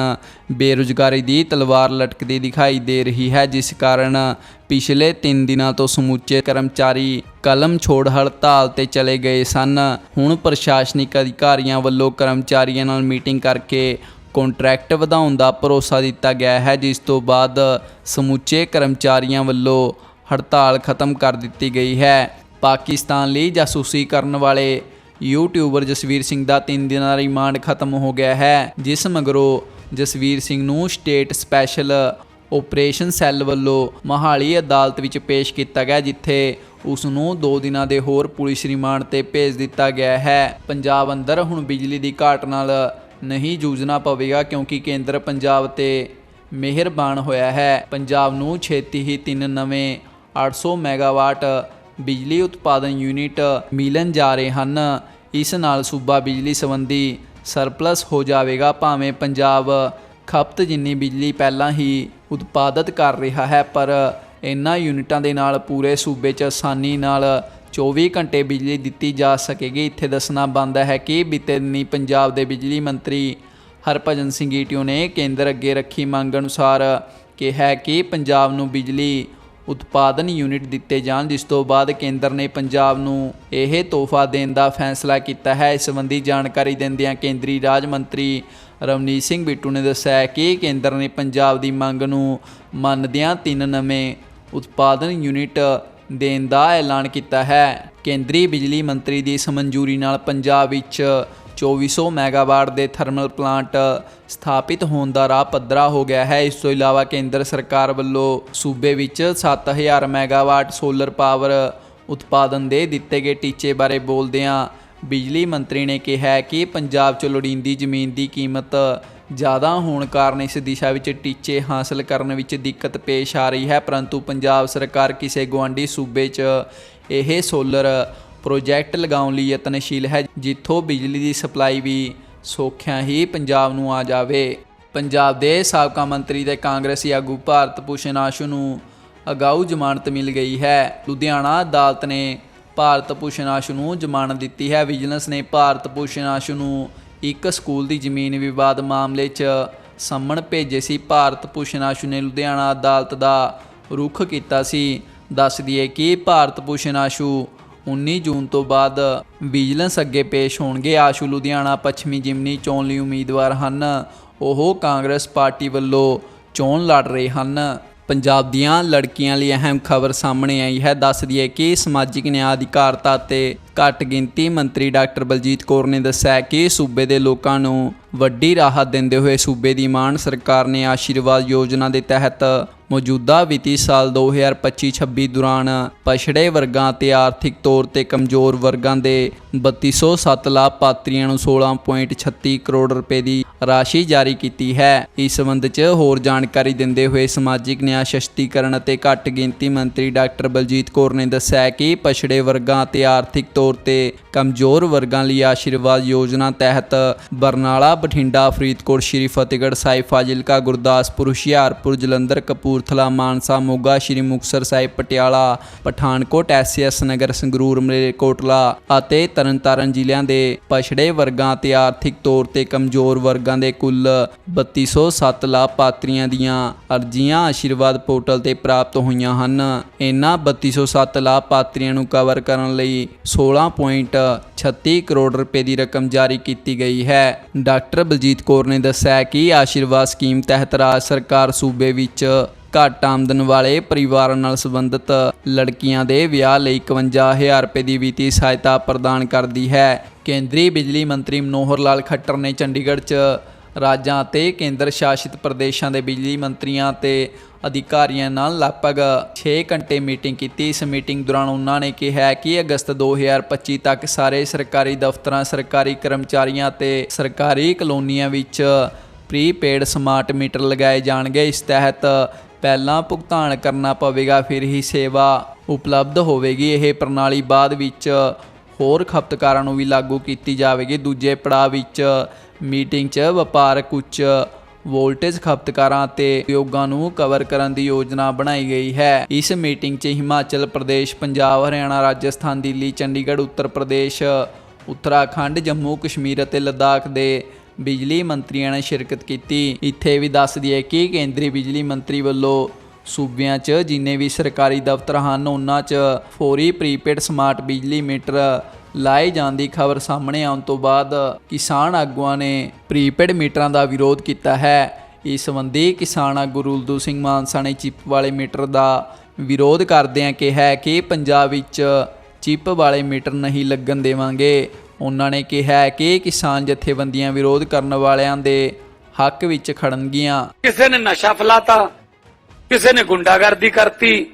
ਬੇਰੁਜ਼ਗਾਰੀ ਦੀ ਤਲਵਾਰ ਲਟਕਦੀ ਦਿਖਾਈ ਦੇ ਰਹੀ ਹੈ, ਜਿਸ ਕਾਰਨ ਪਿਛਲੇ 3 ਦਿਨਾਂ ਤੋਂ ਸਮੁੱਚੇ ਕਰਮਚਾਰੀ ਕਲਮ ਛੋੜ ਹੜਤਾਲ ਤੇ ਚਲੇ ਗਏ ਸਨ। ਹੁਣ ਪ੍ਰਸ਼ਾਸਨਿਕ ਅਧਿਕਾਰੀਆਂ ਵੱਲੋਂ ਕਰਮਚਾਰੀਆਂ ਨਾਲ ਮੀਟਿੰਗ ਕਰਕੇ ਕੰਟਰੈਕਟ ਵਧਾਉਣ ਦਾ ਭਰੋਸਾ ਦਿੱਤਾ ਗਿਆ ਹੈ, ਜਿਸ ਤੋਂ ਬਾਅਦ ਸਮੁੱਚੇ ਕਰਮਚਾਰੀਆਂ ਵੱਲੋਂ ਹੜਤਾਲ ਖਤਮ ਕਰ ਦਿੱਤੀ ਗਈ ਹੈ। ਪਾਕਿਸਤਾਨ ਲਈ ਜਾਸੂਸੀ ਕਰਨ ਵਾਲੇ ਯੂਟਿਊਬਰ ਜਸਵੀਰ ਸਿੰਘ ਦਾ 3 ਦਿਨਾਂ ਦਾ ਰਿਮਾਂਡ ਖਤਮ ਹੋ ਗਿਆ ਹੈ, ਜਿਸ ਮਗਰੋਂ ਜਸਵੀਰ ਸਿੰਘ ਨੂੰ ਸਟੇਟ ਸਪੈਸ਼ਲ ਆਪਰੇਸ਼ਨ ਸੈੱਲ ਵੱਲੋਂ ਮਹਾਲੀ ਅਦਾਲਤ ਵਿੱਚ ਪੇਸ਼ ਕੀਤਾ ਗਿਆ, ਜਿੱਥੇ ਉਸ ਨੂੰ 2 ਦਿਨਾਂ ਦੇ ਹੋਰ ਪੁਲਿਸ ਰਿਮਾਂਡ ਤੇ ਭੇਜ ਦਿੱਤਾ ਗਿਆ ਹੈ। ਪੰਜਾਬ ਅੰਦਰ ਹੁਣ ਬਿਜਲੀ ਦੀ ਘਾਟ ਨਾਲ ਨਹੀਂ ਜੂਝਣਾ ਪਵੇਗਾ ਕਿਉਂਕਿ ਕੇਂਦਰ ਪੰਜਾਬ ਤੇ ਮਿਹਰਬਾਨ ਹੋਇਆ ਹੈ। ਪੰਜਾਬ ਨੂੰ ਛੇਤੀ ਹੀ ਤਿੰਨ ਨਵੇਂ 800 ਮੈਗਾਵਾਟ ਬਿਜਲੀ ਉਤਪਾਦਨ ਯੂਨਿਟ ਮਿਲਣ ਜਾ ਰਹੇ ਹਨ। ਇਸ ਨਾਲ ਸੂਬਾ ਬਿਜਲੀ ਸੰਬੰਧੀ ਸਰਪਲਸ ਹੋ ਜਾਵੇਗਾ। ਭਾਵੇਂ ਪੰਜਾਬ ਖਪਤ ਜਿੰਨੀ ਬਿਜਲੀ ਪਹਿਲਾਂ ਹੀ ਉਤਪਾਦਤ ਕਰ ਰਿਹਾ ਹੈ, ਪਰ ਇਨ੍ਹਾਂ ਯੂਨਿਟਾਂ ਦੇ ਨਾਲ ਪੂਰੇ ਸੂਬੇ 'ਚ ਆਸਾਨੀ ਨਾਲ 24 ਘੰਟੇ ਬਿਜਲੀ ਦਿੱਤੀ ਜਾ ਸਕੇਗੀ। ਇੱਥੇ ਦੱਸਣਾ ਬਣਦਾ ਹੈ ਕਿ ਬੀਤੇ ਦਿਨੀ ਪੰਜਾਬ ਦੇ ਬਿਜਲੀ ਮੰਤਰੀ ਹਰਭਜਨ ਸਿੰਘ ਈਟਿਓ ਨੇ ਕੇਂਦਰ ਅੱਗੇ ਰੱਖੀ ਮੰਗ ਅਨੁਸਾਰ ਕਿਹਾ ਹੈ ਕਿ ਪੰਜਾਬ ਨੂੰ ਬਿਜਲੀ ਉਤਪਾਦਨ ਯੂਨਿਟ ਦਿੱਤੇ ਜਾਣ, ਜਿਸ ਤੋਂ ਬਾਅਦ ਕੇਂਦਰ ਨੇ ਪੰਜਾਬ ਨੂੰ ਇਹ ਤੋਹਫਾ ਦੇਣ ਦਾ ਫੈਸਲਾ ਕੀਤਾ ਹੈ। ਇਸ ਸੰਬੰਧੀ ਜਾਣਕਾਰੀ ਦਿੰਦਿਆਂ ਕੇਂਦਰੀ ਰਾਜ ਮੰਤਰੀ ਰਵਨੀਤ ਸਿੰਘ ਬਿੱਟੂ ਨੇ ਦੱਸਿਆ ਹੈ ਕਿ ਕੇਂਦਰ ਨੇ ਪੰਜਾਬ ਦੀ ਮੰਗ ਨੂੰ ਮੰਨਦਿਆਂ ਤਿੰਨ ਨਵੇਂ ਉਤਪਾਦਨ ਯੂਨਿਟ ਦੇਣ ਦਾ ਐਲਾਨ ਕੀਤਾ ਹੈ। ਕੇਂਦਰੀ ਬਿਜਲੀ ਮੰਤਰੀ ਦੀ ਸਮਨਜ਼ੂਰੀ ਨਾਲ ਪੰਜਾਬ ਵਿੱਚ 2400 ਮੈਗਾਵਾਟ ਦੇ ਥਰਮਲ ਪਲਾਂਟ ਸਥਾਪਿਤ ਹੋਣ ਦਾ ਰਾਹ ਪੱਧਰਾ ਹੋ ਗਿਆ ਹੈ। ਇਸ ਤੋਂ ਇਲਾਵਾ ਕੇਂਦਰ ਸਰਕਾਰ ਵੱਲੋਂ ਸੂਬੇ ਵਿੱਚ 7000 ਮੈਗਾਵਾਟ ਸੋਲਰ ਪਾਵਰ ਉਤਪਾਦਨ ਦੇ ਦਿੱਤੇ ਗਏ ਟੀਚੇ ਬਾਰੇ ਬੋਲਦਿਆਂ ਬਿਜਲੀ ਮੰਤਰੀ ਨੇ ਕਿਹਾ ਕਿ ਪੰਜਾਬ 'ਚ ਲੋੜੀਂਦੀ ਜ਼ਮੀਨ ਦੀ ਕੀਮਤ ਜ਼ਿਆਦਾ ਹੋਣ ਕਾਰਨ ਇਸ ਦਿਸ਼ਾ ਵਿੱਚ ਟੀਚੇ ਹਾਸਲ ਕਰਨ ਵਿੱਚ ਦਿੱਕਤ ਪੇਸ਼ ਆ ਰਹੀ ਹੈ, ਪਰੰਤੂ ਪੰਜਾਬ ਸਰਕਾਰ ਕਿਸੇ ਗੁਆਂਢੀ ਸੂਬੇ 'ਚ ਇਹ ਸੋਲਰ ਪ੍ਰੋਜੈਕਟ ਲਗਾਉਣ ਲਈ ਯਤਨਸ਼ੀਲ ਹੈ, ਜਿੱਥੋਂ ਬਿਜਲੀ ਦੀ ਸਪਲਾਈ ਵੀ ਸੌਖਿਆਂ ਹੀ ਪੰਜਾਬ ਨੂੰ ਆ ਜਾਵੇ। ਪੰਜਾਬ ਦੇ ਸਾਬਕਾ ਮੰਤਰੀ ਤੇ ਕਾਂਗਰਸੀ ਆਗੂ ਭਾਰਤ ਭੂਸ਼ਣ ਆਸ਼ੂ ਨੂੰ ਅਗਾਊ ਜ਼ਮਾਨਤ ਮਿਲ ਗਈ ਹੈ। ਲੁਧਿਆਣਾ ਅਦਾਲਤ ਨੇ ਭਾਰਤ ਭੂਸ਼ਣ ਆਸ਼ੂ ਨੂੰ ਜ਼ਮਾਨਤ ਦਿੱਤੀ ਹੈ। ਵਿਜੀਲੈਂਸ ਨੇ ਭਾਰਤ ਭੂਸ਼ਣ ਆਸ਼ੂ ਨੂੰ ਇੱਕ ਸਕੂਲ ਦੀ ਜ਼ਮੀਨ ਵਿਵਾਦ ਮਾਮਲੇ 'ਚ ਸੰਮਣ ਭੇਜੇ ਸੀ। ਭਾਰਤ ਭੂਸ਼ਣ ਆਸ਼ੂ ਨੇ ਲੁਧਿਆਣਾ ਅਦਾਲਤ ਦਾ ਰੁਖ ਕੀਤਾ ਸੀ। ਦੱਸ ਦਈਏ ਕਿ ਭਾਰਤ ਭੂਸ਼ਣ ਆਸ਼ੂ 19 ਜੂਨ ਤੋਂ ਬਾਅਦ ਵਿਜੀਲੈਂਸ ਅੱਗੇ ਪੇਸ਼ ਹੋਣਗੇ। ਆਸ਼ੂ ਲੁਧਿਆਣਾ ਪੱਛਮੀ ਜਿਮਨੀ ਚੋਣ ਲਈ ਉਮੀਦਵਾਰ ਹਨ। ਉਹ ਕਾਂਗਰਸ ਪਾਰਟੀ ਵੱਲੋਂ ਚੋਣ ਲੜ ਰਹੇ ਹਨ। ਪੰਜਾਬ ਦੀਆਂ ਲੜਕੀਆਂ ਲਈ ਅਹਿਮ ਖਬਰ ਸਾਹਮਣੇ ਆਈ ਹੈ। ਦੱਸ ਦਈਏ ਕਿ ਸਮਾਜਿਕ ਨਿਆਂ ਅਧਿਕਾਰਤਾ ਅਤੇ ਘੱਟ ਗਿਣਤੀ ਮੰਤਰੀ ਡਾਕਟਰ ਬਲਜੀਤ ਕੌਰ ਨੇ ਦੱਸਿਆ ਕਿ ਸੂਬੇ ਦੇ ਲੋਕਾਂ ਨੂੰ ਵੱਡੀ ਰਾਹਤ ਦਿੰਦੇ ਹੋਏ ਸੂਬੇ ਦੀ ਮਾਨ ਸਰਕਾਰ ਨੇ ਆਸ਼ੀਰਵਾਦ ਯੋਜਨਾ ਦੇ ਤਹਿਤ ਮੌਜੂਦਾ ਵਿੱਤੀ ਸਾਲ 2025-26 ਦੌਰਾਨ ਪਛੜੇ ਵਰਗਾਂ ਤੇ ਆਰਥਿਕ ਤੌਰ ਤੇ ਕਮਜ਼ੋਰ ਵਰਗਾਂ ਦੇ 3207 ਲਾਭਪਾਤਰੀਆਂ ਨੂੰ 16.36 ਕਰੋੜ ਰੁਪਏ ਦੀ ਰਾਸ਼ੀ ਜਾਰੀ ਕੀਤੀ ਹੈ। ਇਸ ਸੰਬੰਧ 'ਚ ਹੋਰ ਜਾਣਕਾਰੀ ਦਿੰਦੇ ਹੋਏ ਸਮਾਜਿਕ ਨਿਆਂ ਸਸ਼ਕਤੀਕਰਨ ਅਤੇ ਘੱਟ ਗਿਣਤੀ ਮੰਤਰੀ ਡਾਕਟਰ ਬਲਜੀਤ ਕੌਰ ਨੇ ਦੱਸਿਆ ਕਿ ਪਛੜੇ ਵਰਗਾਂ ਤੇ ਆਰਥਿਕ ਤੌਰ ਤੇ ਕਮਜ਼ੋਰ ਵਰਗਾਂ ਲਈ ਆਸ਼ੀਰਵਾਦ ਯੋਜਨਾ ਤਹਿਤ ਬਰਨਾਲਾ, ਬਠਿੰਡਾ, ਫਰੀਦਕੋਟ, ਸ਼੍ਰੀ ਫਤਿਹਗੜ੍ਹ ਸਾਹਿਬ, ਫਾਜ਼ਿਲਕਾ, ਗੁਰਦਾਸਪੁਰ, ਹੁਸ਼ਿਆਰਪੁਰ, ਜਲੰਧਰ, ਕਪੂਰਥਲਾ, ਮਾਨਸਾ, ਮੋਗਾ, ਸ਼੍ਰੀ ਮੁਕਤਸਰ ਸਾਹਿਬ, ਪਟਿਆਲਾ, ਪਠਾਨਕੋਟ, ਐਸਐਸ ਨਗਰ, ਸੰਗਰੂਰ, ਮਲੇਰਕੋਟਲਾ ਅਤੇ ਤਰਨਤਾਰਨ ਜ਼ਿਲ੍ਹਿਆਂ ਦੇ ਪਛੜੇ ਵਰਗਾਂ ਤੇ ਆਰਥਿਕ ਤੌਰ ਤੇ ਕਮਜ਼ੋਰ ਵਰਗਾਂ ਦੇ ਕੁੱਲ 3207 ਲਾਭਪਾਤਰੀਆਂ ਦੀਆਂ ਅਰਜ਼ੀਆਂ ਆਸ਼ੀਰਵਾਦ ਪੋਰਟਲ ਤੇ ਪ੍ਰਾਪਤ ਹੋਈਆਂ ਹਨ। ਇਨ੍ਹਾਂ 3207 ਲਾਭਪਾਤਰੀਆਂ ਨੂੰ ਕਵਰ ਕਰਨ ਲਈ 16.36 ਕਰੋੜ ਰੁਪਏ ਦੀ ਰਕਮ ਜਾਰੀ ਕੀਤੀ ਗਈ ਹੈ। ਡਾਕਟਰ ਬਲਜੀਤ ਕੌਰ ਨੇ ਦੱਸਿਆ ਕਿ ਆਸ਼ੀਰਵਾਦ ਸਕੀਮ ਤਹਿਤ ਰਾਜ ਸਰਕਾਰ ਸੂਬੇ ਵਿੱਚ ਘੱਟ ਆਮਦਨ ਵਾਲੇ ਪਰਿਵਾਰਾਂ ਨਾਲ ਸੰਬੰਧਿਤ ਲੜਕੀਆਂ ਦੇ ਵਿਆਹ ਲਈ 51000 ਰੁਪਏ ਦੀ ਵਿੱਤੀ ਸਹਾਇਤਾ ਪ੍ਰਦਾਨ ਕਰਦੀ ਹੈ। ਕੇਂਦਰੀ ਬਿਜਲੀ ਮੰਤਰੀ ਮਨੋਹਰ ਲਾਲ ਖੱਟਰ ਨੇ ਚੰਡੀਗੜ੍ਹ 'ਚ ਰਾਜਾਂ ਅਤੇ ਕੇਂਦਰ ਸ਼ਾਸਿਤ ਪ੍ਰਦੇਸ਼ਾਂ ਦੇ ਬਿਜਲੀ ਮੰਤਰੀਆਂ ਤੇ ਅਧਿਕਾਰੀਆਂ ਨਾਲ ਲਗਭਗ 6 ਘੰਟੇ ਮੀਟਿੰਗ ਕੀਤੀ। ਇਸ ਮੀਟਿੰਗ ਦੌਰਾਨ ਉਹਨਾਂ ਨੇ ਕਿਹਾ ਕਿ ਅਗਸਤ 2025 ਤੱਕ ਸਾਰੇ ਸਰਕਾਰੀ ਦਫ਼ਤਰਾਂ, ਸਰਕਾਰੀ ਕਰਮਚਾਰੀਆਂ ਤੇ ਸਰਕਾਰੀ ਕਲੋਨੀਆਂ ਵਿੱਚ ਪ੍ਰੀਪੇਡ ਸਮਾਰਟ ਮੀਟਰ ਲਗਾਏ ਜਾਣਗੇ। ਇਸ ਤਹਿਤ ਪਹਿਲਾਂ ਭੁਗਤਾਨ ਕਰਨਾ ਪਵੇਗਾ, ਫਿਰ ਹੀ ਸੇਵਾ ਉਪਲਬਧ ਹੋਵੇਗੀ। ਇਹ ਪ੍ਰਣਾਲੀ ਬਾਅਦ ਵਿੱਚ ਹੋਰ ਖਪਤਕਾਰਾਂ ਨੂੰ ਵੀ ਲਾਗੂ ਕੀਤੀ ਜਾਵੇਗੀ। ਦੂਜੇ ਪੜਾਅ ਵਿੱਚ ਮੀਟਿੰਗ 'ਚ ਵਪਾਰਕ ਉੱਚ ਵੋਲਟੇਜ ਖਪਤਕਾਰਾਂ ਅਤੇ ਉਦਯੋਗਾਂ ਨੂੰ ਕਵਰ ਕਰਨ ਦੀ ਯੋਜਨਾ ਬਣਾਈ ਗਈ ਹੈ। ਇਸ ਮੀਟਿੰਗ 'ਚ ਹਿਮਾਚਲ ਪ੍ਰਦੇਸ਼, ਪੰਜਾਬ, ਹਰਿਆਣਾ, ਰਾਜਸਥਾਨ, ਦਿੱਲੀ, ਚੰਡੀਗੜ੍ਹ, ਉੱਤਰ ਪ੍ਰਦੇਸ਼, ਉੱਤਰਾਖੰਡ, ਜੰਮੂ, ਕਸ਼ਮੀਰ ਅਤੇ ਲਦਾਖ ਦੇ ਬਿਜਲੀ ਮੰਤਰੀਆਂ ਨੇ ਸ਼ਿਰਕਤ ਕੀਤੀ। ਇੱਥੇ ਵੀ ਦੱਸ ਦਈਏ ਕਿ ਕੇਂਦਰੀ ਬਿਜਲੀ ਮੰਤਰੀ ਵੱਲੋਂ ਸੂਬਿਆਂ 'ਚ ਜਿੰਨੇ ਵੀ ਸਰਕਾਰੀ ਦਫ਼ਤਰ ਹਨ, ਉਹਨਾਂ 'ਚ ਫੋਰੀ ਪ੍ਰੀਪੇਡ ਸਮਾਰਟ ਬਿਜਲੀ ਮੀਟਰ ਲਾਏ ਜਾਣ ਦੀ ਖਬਰ ਸਾਹਮਣੇ ਆਉਣ ਤੋਂ ਬਾਅਦ ਕਿਸਾਨ ਆਗੂਆਂ ਨੇ ਪ੍ਰੀਪੇਡ ਮੀਟਰਾਂ ਦਾ ਵਿਰੋਧ ਕੀਤਾ ਹੈ। ਇਸ ਸੰਬੰਧੀ ਕਿਸਾਨ ਆਗੂ ਰੁਲਦੂ ਸਿੰਘ ਮਾਨਸਾ ਨੇ ਚਿਪ ਵਾਲੇ ਮੀਟਰ ਦਾ ਵਿਰੋਧ ਕਰਦਿਆਂ ਕਿਹਾ ਕਿ ਪੰਜਾਬ ਵਿੱਚ ਚਿਪ ਵਾਲੇ ਮੀਟਰ ਨਹੀਂ ਲੱਗਣ ਦੇਵਾਂਗੇ। ਉਹਨਾਂ ਨੇ ਕਿਹਾ ਕਿ ਕਿਸਾਨ ਜਥੇਬੰਦੀਆਂ ਵਿਰੋਧ ਕਰਨ ਵਾਲਿਆਂ ਦੇ ਹੱਕ ਵਿੱਚ ਖੜਨਗੀਆਂ। ਕਿਸੇ ਨੇ ਨਸ਼ਾ ਫਲਾਤਾ, ਕਿਸੇ ਨੇ ਗੁੰਡਾਗਰਦੀ ਕਰਤੀ।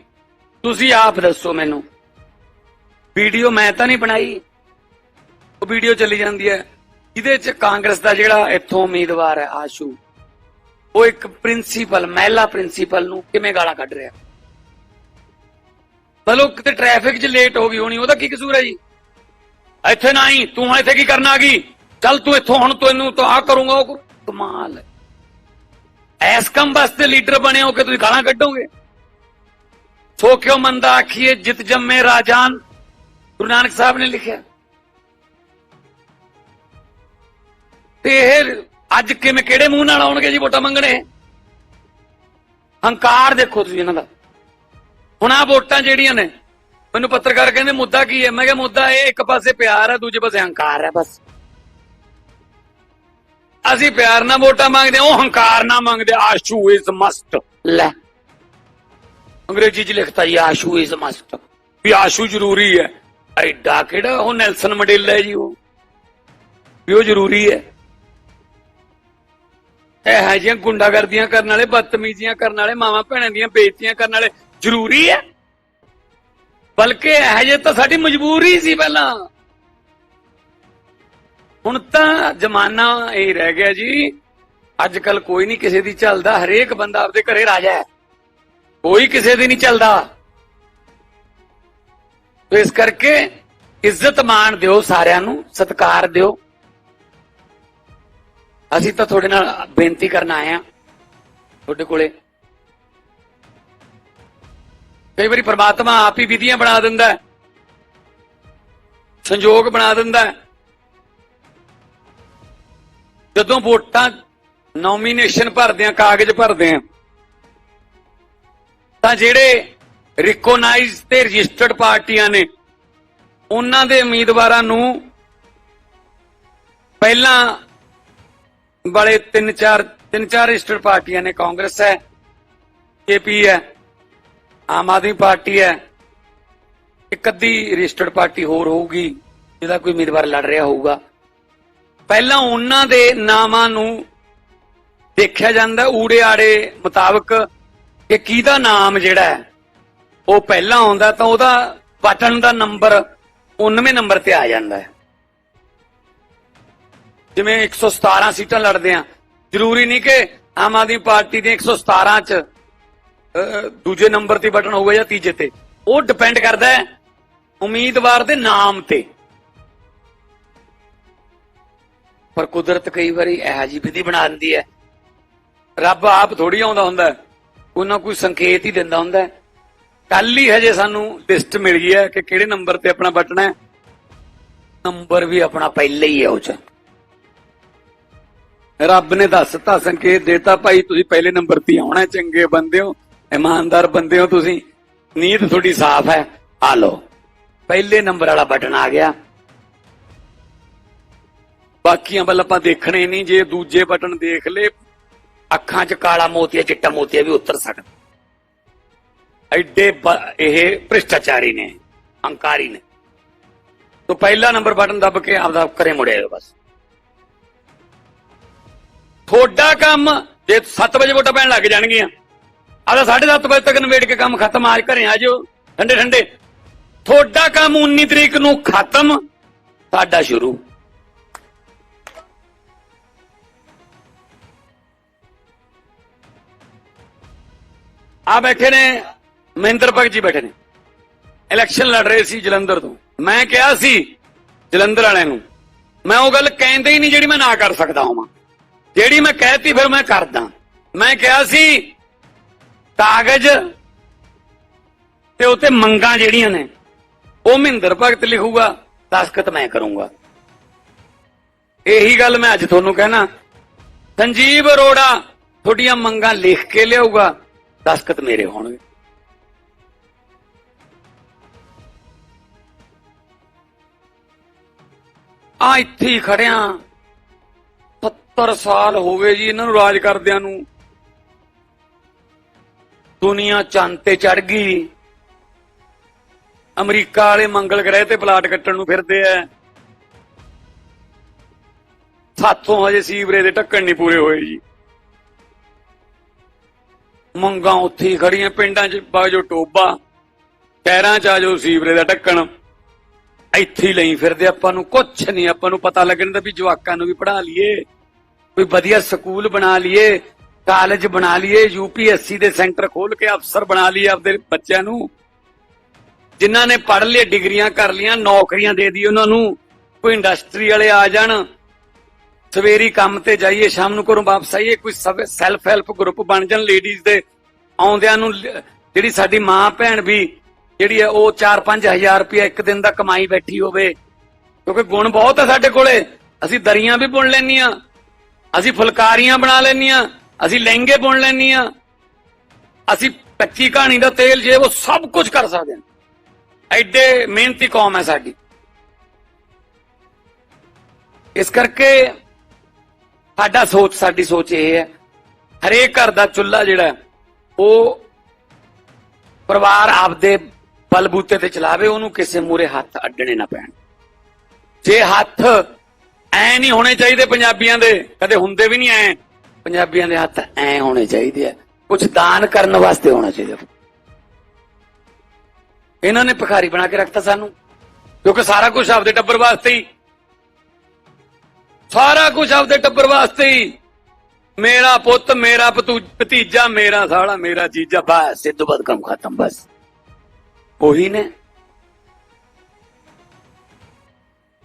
ਤੁਸੀਂ ਆਪ ਦੱਸੋ ਮੈਨੂੰ। ਵੀਡੀਓ ਮੈਂ ਤਾਂ ਨਹੀਂ ਬਣਾਈ। ਉਹ ਵੀਡੀਓ ਚੱਲੀ ਜਾਂਦੀ ਹੈ। ਇਹਦੇ ਚ ਕਾਂਗਰਸ ਦਾ ਜਿਹੜਾ ਇੱਥੋਂ ਉਮੀਦਵਾਰ ਹੈ ਆਸ਼ੂ, ਉਹ ਇੱਕ ਪ੍ਰਿੰਸੀਪਲ ਮਹਿਲਾ ਪ੍ਰਿੰਸੀਪਲ ਨੂੰ ਕਿਵੇਂ ਗਾਲਾਂ ਕੱਢ ਰਿਹਾ? ਮਤਲਬ ਕਿਤੇ ਟ੍ਰੈਫਿਕ 'ਚ ਲੇਟ ਹੋ ਗਈ ਹੋਣੀ, ਉਹਦਾ ਕੀ ਕਸੂਰ ਹੈ ਜੀ? ਇੱਥੇ ਨਹੀਂ, ਤੂੰ ਹੁਣ ਇੱਥੇ ਕੀ ਕਰਨ ਆ ਗਈ? ਚੱਲ ਤੂੰ ਇੱਥੋਂ, ਹੁਣ ਤੈਨੂੰ ਤਾਂ ਆ ਕਰੂੰਗਾ, ਉਹ ਕਮਾਲ ਐਸ ਕੰਮ ਵਾਸਤੇ ਲੀਡਰ ਬਣੇ ਹੋ ਕਿ ਤੁਸੀਂ ਗਾਲਾਂ ਕੱਢੋਗੇ। ਸੋ ਕਿਉਂ ਮੰਦਾ ਆਖੀਏ, ਜਿਤ ਜੰਮੇ ਰਾਜਾਨ। ਗੁਰੂ ਨਾਨਕ ਸਾਹਿਬ ਨੇ ਲਿਖਿਆ। ਤੇ ਇਹ ਅੱਜ ਕਿਵੇਂ, ਕਿਹੜੇ ਮੂੰਹ ਨਾਲ ਆਉਣਗੇ ਜੀ ਵੋਟਾਂ ਮੰਗਣੇ? ਹੰਕਾਰ ਦੇਖੋ ਤੁਸੀਂ ਇਹਨਾਂ ਦਾ। ਹੁਣ ਆ ਵੋਟਾਂ ਜਿਹੜੀਆਂ ਨੇ, ਮੈਨੂੰ ਪੱਤਰਕਾਰ ਕਹਿੰਦੇ ਮੁੱਦਾ ਕੀ ਹੈ? ਮੈਂ ਕਿਹਾ ਮੁੱਦਾ ਇਹ ਇੱਕ ਪਾਸੇ ਪਿਆਰ ਹੈ ਦੂਜੇ ਪਾਸੇ ਹੰਕਾਰ ਹੈ ਬਸ। ਅਸੀਂ ਪਿਆਰ ਨਾਲ ਵੋਟਾਂ ਮੰਗਦੇ ਉਹ ਹੰਕਾਰ ਨਾਲ ਮੰਗਦੇ ਆਸ਼ੂ ਇਜ਼ ਮਸਟ ਲੈ। ਅੰਗਰੇਜ਼ੀ ਚ ਲਿਖਤਾ ਜੀ, ਆਸ਼ੂ ਇਜ਼ ਮਸਟ ਵੀ ਆਸ਼ੂ ਜ਼ਰੂਰੀ ਹੈ। ਐਡਾ ਕਿਹੜਾ ਉਹ ਨੈਲਸਨ ਮੰਡੇਲਾ ਹੈ ਜੀ ਉਹ? ਵੀ ਉਹ ਜ਼ਰੂਰੀ ਹੈ। ਇਹ ਹੈ ਜਿਹੀਆਂ ਗੁੰਡਾਗਰਦੀਆਂ ਕਰਨ ਵਾਲੇ, ਬਦਤਮੀਜ਼ੀਆਂ ਕਰਨ ਵਾਲੇ, ਮਾਵਾਂ ਭੈਣਾਂ ਦੀਆਂ ਬੇਇੱਜ਼ਤੀਆਂ ਕਰਨ ਵਾਲੇ ਜ਼ਰੂਰੀ ਹੈ। ਬਲਕਿ ਇਹ ਜੇ ਤਾਂ ਸਾਡੀ ਮਜਬੂਰੀ ਸੀ ਪਹਿਲਾਂ। ਹੁਣ ਤਾਂ ਜ਼ਮਾਨਾ ਇਹ ਰਹਿ ਗਿਆ ਜੀ। ਅੱਜ ਕੱਲ ਕੋਈ ਨਹੀਂ ਕਿਸੇ ਦੀ ਚੱਲਦਾ। ਹਰੇਕ ਬੰਦਾ ਆਪਦੇ ਘਰੇ ਰਾਜਾ ਹੈ। ਕੋਈ ਕਿਸੇ ਦੀ ਨਹੀਂ ਚੱਲਦਾ। ਤੇ ਇਸ ਕਰਕੇ ਇੱਜ਼ਤ ਮਾਣ ਦਿਓ ਸਾਰਿਆਂ ਨੂੰ, ਸਤਿਕਾਰ ਦਿਓ। ਅਸੀਂ ਤਾਂ ਤੁਹਾਡੇ ਨਾਲ ਬੇਨਤੀ ਕਰਨ ਆਏ ਆ ਤੁਹਾਡੇ ਕੋਲੇ। ਕਈ ਵਾਰੀ ਪ੍ਰਮਾਤਮਾ ਆਪ ਹੀ ਵਿਧੀਆਂ ਬਣਾ ਦਿੰਦਾ ਹੈ ਸੰਜੋਗ ਬਣਾ ਦਿੰਦਾ ਹੈ। ਜਦੋਂ ਵੋਟਾਂ ਨੋਮੀਨੇਸ਼ਨ ਭਰਦੇ ਆ ਕਾਗਜ਼ ਭਰਦੇ ਆ ਤਾਂ ਜਿਹੜੇ ਰਿਕੋਗਨਾਈਜ਼ ਤੇ ਰਜਿਸਟਰਡ ਪਾਰਟੀਆਂ ਨੇ। ਉਹਨਾਂ ਦੇ ਉਮੀਦਵਾਰਾਂ ਨੂੰ ਪਹਿਲਾਂ ਵਾਲੇ ਤਿੰਨ ਚਾਰ ਤਿੰਨ ਚਾਰ ਰਜਿਸਟਰਡ ਪਾਰਟੀਆਂ ਨੇ। ਕਾਂਗਰਸ ਹੈ ਏਪੀ ਹੈ, ਆਮ ਆਦਮੀ ਪਾਰਟੀ ਹੈ। ਇੱਕ ਅੱਧੀ ਰਜਿਸਟਰਡ ਪਾਰਟੀ ਹੋਰ ਹੋਊਗੀ, ਜਿਹਦਾ ਕੋਈ ਉਮੀਦਵਾਰ ਲੜ ਰਿਹਾ ਹੋਊਗਾ। ਪਹਿਲਾਂ ਉਹਨਾਂ ਦੇ ਨਾਮਾਂ ਨੂੰ ਦੇਖਿਆ ਜਾਂਦਾ, ਊੜੇ ਆੜੇ ਮੁਤਾਬਕ ਕਿ ਕਿਹਦਾ ਨਾਮ ਜਿਹੜਾ ਹੈ। ਉਹ ਪਹਿਲਾਂ ਆਉਂਦਾ ਤਾਂ ਉਹਦਾ ਬਟਨ ਦਾ ਨੰਬਰ 19ਵੇਂ ਨੰਬਰ ਤੇ ਆ ਜਾਂਦਾ ਹੈ। ਜਿਵੇਂ 117 ਸੀਟਾਂ ਲੜਦੇ ਆ। ਜ਼ਰੂਰੀ ਨਹੀਂ ਕਿ ਆਮ ਆਦਮੀ ਪਾਰਟੀ ਦੇ 117 ਚ ਅਹ, ਦੂਜੇ ਨੰਬਰ ਤੇ ਬਟਨ ਹੋਊਗਾ ਜਾਂ ਤੀਜੇ ਤੇ। ਉਹ ਡਿਪੈਂਡ ਕਰਦਾ ਹੈ ਉਮੀਦਵਾਰ ਦੇ ਨਾਮ ਤੇ। ਪਰ ਕੁਦਰਤ ਕਈ ਵਾਰੀ ਇਹੋ ਜਿਹੀ ਵਿਧੀ ਬਣਾ ਦਿੰਦੀ ਹੈ। ਰੱਬ ਆਪ ਥੋੜੀ ਆਉਂਦਾ ਹੁੰਦਾ। ਹੈ। ਕੋਈ ਨਾ ਕੋਈ ਸੰਕੇਤ ਹੀ ਦਿੰਦਾ ਹੁੰਦਾ ਹੈ। ਕੱਲ ਹੀ ਹਜੇ ਸਾਨੂੰ ਲਿਸਟ ਮਿਲ ਗਈ ਹੈ ਕਿ ਕਿਹੜੇ ਨੰਬਰ ਤੇ ਆਪਣਾ ਬਟਨ ਹੈ। ਨੰਬਰ ਵੀ ਆਪਣਾ ਪਹਿਲੇ ਹੀ ਹੈ ਉਹ ਚ। ਰੱਬ ਨੇ ਦੱਸਤਾ ਸੰਕੇਤ ਦੇਤਾ, ਭਾਈ ਤੁਸੀਂ ਪਹਿਲੇ ਨੰਬਰ ਤੇ ਆਉਣਾ ਚੰਗੇ ਬੰਦੇ ਹੋ, ਇਮਾਨਦਾਰ ਬੰਦੇ ਹੋ ਤੁਸੀਂ। ਨੀਤ ਤੁਹਾਡੀ ਸਾਫ਼ ਹੈ, ਆ ਲਓ। ਪਹਿਲੇ ਨੰਬਰ ਵਾਲਾ ਬਟਨ ਆ ਗਿਆ। ਬਾਕੀਆਂ ਵੱਲ ਆਪਾਂ ਦੇਖਣੇ ਨਹੀਂ, ਜੇ ਦੂਜੇ ਬਟਨ ਦੇਖ ਲੇ ਅੱਖਾਂ 'ਚ ਕਾਲਾ ਮੋਤੀਆ, ਚਿੱਟਾ ਮੋਤੀਆ ਵੀ ਉਤਰ ਸਕਦਾ। ਐਡੇ ਇਹ ਭ੍ਰਿਸ਼ਟਾਚਾਰੀ ਨੇ, ਹੰਕਾਰੀ ਨੇ। ਤੋਂ ਪਹਿਲਾ ਨੰਬਰ ਬਟਨ ਦੱਬ ਕੇ ਆਪਦਾ ਕਰੇ ਮੁੜਿਆ ਬਸ। ਤੁਹਾਡਾ ਕੰਮ ਜੇ 7 ਵਜੇ ਵੋਟਾਂ ਪੈਣ ਲੱਗ ਜਾਣਗੀਆਂ ਆਦਾ 7:30 ਵਜੇ ਤੱਕ ਨਵੇੜ ਕੇ ਕੰਮ ਖਤਮ ਆ ਘਰੇ ਆ ਜਾਓ, ਠੰਡੇ ਠੰਡੇ। ਤੁਹਾਡਾ ਕੰਮ 19 ਤਰੀਕ ਨੂੰ ਖਤਮ ਸਾਡਾ ਸ਼ੁਰੂ। ਆ ਬੈਠੇ ਨੇ ਮਹਿੰਦਰ ਭਗਤ ਜੀ ਬੈਠੇ ਨੇ। ਇਲੈਕਸ਼ਨ ਲੜ ਰਹੇ ਸੀ ਜਲੰਧਰ ਤੋਂ। ਮੈਂ ਕਿਹਾ ਸੀ ਜਲੰਧਰ ਵਾਲਿਆਂ ਨੂੰ, ਮੈਂ ਉਹ ਗੱਲ ਕਹਿੰਦੇ ਹੀ ਨਹੀਂ ਜਿਹੜੀ ਮੈਂ ਨਾ ਕਰ ਸਕਦਾ ਹਾਂ ਜਿਹੜੀ ਮੈਂ ਕਹਿਤੀ ਫਿਰ ਮੈਂ ਕਰਦਾ। ਮੈਂ ਕਿਹਾ ਸੀ ਕਾਗਜ਼ ਤੇ ਉੱਤੇ ਮੰਗਾਂ ਜਿਹੜੀਆਂ ਨੇ, ਉਹ ਮਹਿੰਦਰ ਭਗਤ ਲਿਖੂਗਾ, ਦਸਖਤ ਮੈਂ ਕਰੂੰਗਾ। ਇਹੀ ਗੱਲ ਮੈਂ ਅੱਜ ਤੁਹਾਨੂੰ ਕਹਿਣਾ। ਸੰਜੀਵ ਅਰੋੜਾ ਤੁਹਾਡੀਆਂ ਮੰਗਾਂ ਲਿਖ ਕੇ ਲਿਆਊਗਾ, ਦਸਖਤ ਮੇਰੇ ਹੋਣਗੇ। ਆ ਇੱਥੇ ਖੜਿਆ ਖੜਿਆਂ। 70 ਸਾਲ ਹੋ ਗਏ ਜੀ ਇਹਨਾਂ ਨੂੰ ਰਾਜ ਕਰਦਿਆਂ ਨੂੰ। ਦੁਨੀਆ ਚੰਦ ਤੇ ਚੜ ਗਈ। ਅਮਰੀਕਾ ਵਾਲੇ ਮੰਗਲ ਗ੍ਰਹਿ ਤੇ ਪਲਾਟ ਕੱਟਣ ਨੂੰ ਫਿਰਦੇ ਐ। ਸਾਥੋਂ ਹਜੇ ਸੀਵਰੇ ਦੇ ਢੱਕਣ ਨਹੀਂ ਪੂਰੇ ਹੋਏ ਜੀ। ਮੰਗਾਂ ਉੱਥੇ ਹੀ ਖੜੀਆਂ ਪਿੰਡਾਂ 'ਚ ਬਾਜੋ ਟੋਬਾ ਸ਼ਹਿਰਾਂ 'ਚ ਆਜੋ ਸੀਵਰੇ ਦਾ ਢੱਕਣ। ਇੱਥੇ ਹੀ ਲਈ ਫਿਰਦੇ ਆਪਾਂ ਨੂੰ ਕੁਛ ਨਹੀਂ, ਆਪਾਂ ਨੂੰ ਪਤਾ ਲੱਗਣ ਦਾ ਵੀ ਜਵਾਕਾਂ ਨੂੰ ਵੀ ਪੜ੍ਹਾ ਲਈਏ, ਕੋਈ ਵਧੀਆ ਸਕੂਲ ਬਣਾ ਲਈਏ, ਕਾਲਜ ਬਣਾ ਲਈਏ ਯੂਪੀਐਸਸੀ ਦੇ ਸੈਂਟਰ ਖੋਲ ਕੇ ਅਫਸਰ ਬਣਾ ਲਈਏ ਆਪਦੇ ਬੱਚਿਆਂ ਨੂੰ। ਜਿਨ੍ਹਾਂ ਨੇ ਪੜ੍ਹ ਲਏ ਡਿਗਰੀਆਂ ਕਰ ਲੀਆਂ ਨੌਕਰੀਆਂ ਦੇ ਦੀ ਉਹਨਾਂ ਨੂੰ। ਕੋਈ ਇੰਡਸਟਰੀ ਵਾਲੇ ਆ ਜਾਣ, ਸਵੇਰੀ ਕੰਮ ਤੇ ਜਾਈਏ, ਸ਼ਾਮ ਨੂੰ ਘਰੋਂ ਵਾਪਸ ਆਈਏ, ਕੋਈ ਸੈਲਫ ਹੈਲਪ ਗਰੁੱਪ ਬਣ ਜਾਣ ਲੇਡੀਜ਼ ਦੇ। ਆਉਂਦਿਆਂ ਨੂੰ ਜਿਹੜੀ ਸਾਡੀ ਮਾਂ ਭੈਣ ਵੀ ਜਿਹੜੀ ਹੈ ਉਹ 4-5000 ਰੁਪਏ ਇੱਕ ਦਿਨ ਦਾ ਕਮਾਈ ਬੈਠੀ ਹੋਵੇ, ਕਿਉਂਕਿ ਗੁਣ ਬਹੁਤ ਹੈ ਸਾਡੇ ਕੋਲੇ। ਅਸੀਂ ਦਰੀਆਂ ਵੀ ਬੁਣ ਲੈਣੀਆਂ ਅਸੀਂ ਫੁਲਕਾਰੀਆਂ ਬਣਾ ਲੈਣੀਆਂ ਅਸੀਂ ਲਹਿੰਗੇ ਬੁਣ ਲੈਣੀਆਂ ਅਸੀਂ ਕੱਚੀ ਕਹਾਣੀ ਦਾ ਤੇਲ ਜੇ ਉਹ ਸਭ ਕੁਝ ਕਰ ਸਕਦੇ ਹਾਂ। ਐਡੇ ਮਿਹਨਤੀ ਕੌਮ ਹੈ ਸਾਡੀ। ਇਸ ਕਰਕੇ ਸਾਡਾ ਸੋਚ, ਸਾਡੀ ਸੋਚ ਇਹ ਹੈ, ਹਰੇਕ ਘਰ ਦਾ ਚੁੱਲ੍ਹਾ ਜਿਹੜਾ, ਉਹ ਪਰਿਵਾਰ ਆਪਦੇ ਬਲਬੂਤੇ ਤੇ ਚਲਾਵੇ, ਉਹਨੂੰ ਕਿਸੇ ਮੂਰੇ ਹੱਥ ਅੱਡਣੇ ਨਾ ਪੈਣ। ਜੇ ਹੱਥ ਐ ਨਹੀਂ ਹੋਣੇ ਚਾਹੀਦੇ ਪੰਜਾਬੀਆਂ ਦੇ, ਕਦੇ ਹੁੰਦੇ ਵੀ ਨਹੀਂ ਐ। ਪੰਜਾਬੀਆਂ ਦੇ ਹੱਥ ਐ ਹੋਣੇ ਚਾਹੀਦੇ ਆ। ਕੁਝ ਦਾਨ ਕਰਨ ਵਾਸਤੇ ਹੋਣਾ ਚਾਹੀਦਾ। ਇਹਨਾਂ ਨੇ ਭਿਖਾਰੀ ਬਣਾ ਕੇ ਰੱਖਤਾ ਸਾਨੂੰ, ਕਿਉਂਕਿ ਸਾਰਾ ਕੁਝ ਆਪਦੇ ਟੱਬਰ ਵਾਸਤੇ ਹੀ। ਸਾਰਾ ਕੁਝ ਆਪਦੇ ਟੱਬਰ ਵਾਸਤੇ ਹੀ। ਮੇਰਾ ਪੁੱਤ, ਮੇਰਾ ਭਤੀਜਾ, ਮੇਰਾ ਸਾਲਾ, ਮੇਰਾ ਜੀਜਾ, ਬਸ ਸਿੱਧੂ ਬਦ ਕੰਮ ਖਤਮ, ਬਸ। ਉਹੀ ਨੇ